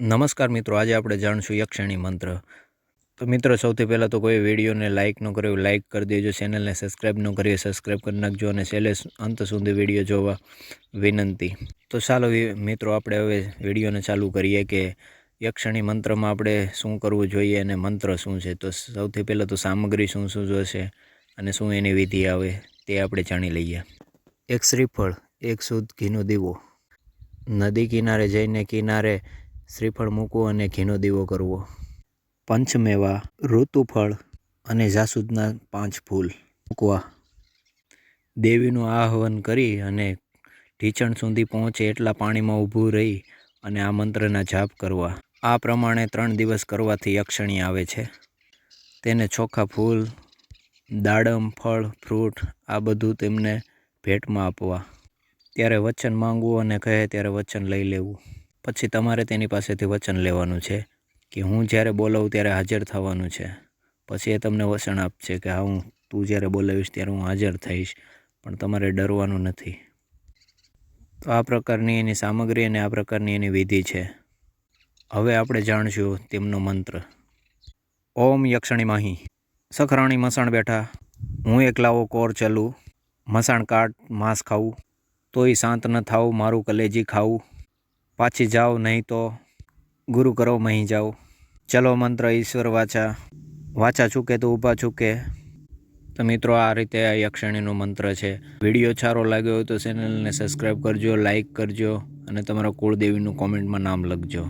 નમસ્કાર મિત્રો, આજે આપણે જાણશું યક્ષણી મંત્ર. તો મિત્રો, સૌથી પહેલાં તો કોઈ વિડીયોને લાઇક ન કર્યો લાઇક કરી દેજો ચેનલને સબસ્ક્રાઈબ ન કરીએ સબસ્ક્રાઈબ કરી નાખજો અને છેલ્લે અંત સુધી વીડિયો જોવા વિનંતી. તો ચાલો મિત્રો, આપણે હવે વિડીયોને ચાલુ કરીએ કે યક્ષણી મંત્રમાં આપણે શું કરવું જોઈએ અને મંત્ર શું છે. તો સૌથી પહેલાં તો સામગ્રી શું શું જોશે અને શું એની વિધિ આવે તે આપણે જાણી લઈએ. એક શ્રીફળ, એક શુદ્ધ ઘીનો દીવો. નદી કિનારે જઈને કિનારે શ્રીફળ મૂકવું અને ઘીનો દીવો કરવો. પંચમેવા, ઋતુફળ અને જાસૂદના પાંચ ફૂલ મૂકવા. દેવીનું આહ્વાન કરી અને ઢીચણ સુધી પહોંચે એટલા પાણીમાં ઊભું રહી અને આ મંત્રના જાપ કરવા. આ પ્રમાણે ત્રણ દિવસ કરવાથી યક્ષણી આવે છે. તેને ચોખ્ખા ફૂલ, દાડમ, ફળ, ફ્રૂટ આ બધું તેમને ભેટમાં આપવા. ત્યારે વચન માંગવું અને કહે ત્યારે વચન લઈ લેવું. પછી તમારે તેની પાસેથી વચન લેવાનું છે કે હું જ્યારે બોલાવું ત્યારે હાજર થવાનું છે. પછી એ તમને વચન આપશે કે હા, હું, તું જ્યારે બોલાવીશ ત્યારે હું હાજર થઈશ, પણ તમારે ડરવાનું નથી. તો આ પ્રકારની એની સામગ્રી અને આ પ્રકારની એની વિધિ છે. હવે આપણે જાણશું તેમનો મંત્ર. ઓમ યક્ષણી માહી. સખરાણી મસાણ બેઠા. હું એકલાવો કોર ચલું. મસાણ કાટ, માંસ ખાવું તોય શાંત ન થાવ મારું કલેજી ખાવું પાછી જાઓ, નહીં તો ગુરુ કરો, મહી જાઓ. ચલો મંત્ર ઈશ્વર વાચા. વાચા ચૂકે તો ઊભા ચૂકે. તો મિત્રો, આ રીતે આ યક્ષિણીનો મંત્ર છે. વીડિયો સારો લાગ્યો હોય તો ચેનલને સબસ્ક્રાઈબ કરજો લાઇક કરજો અને તમારા કુળદેવીનું કોમેન્ટમાં નામ લખજો.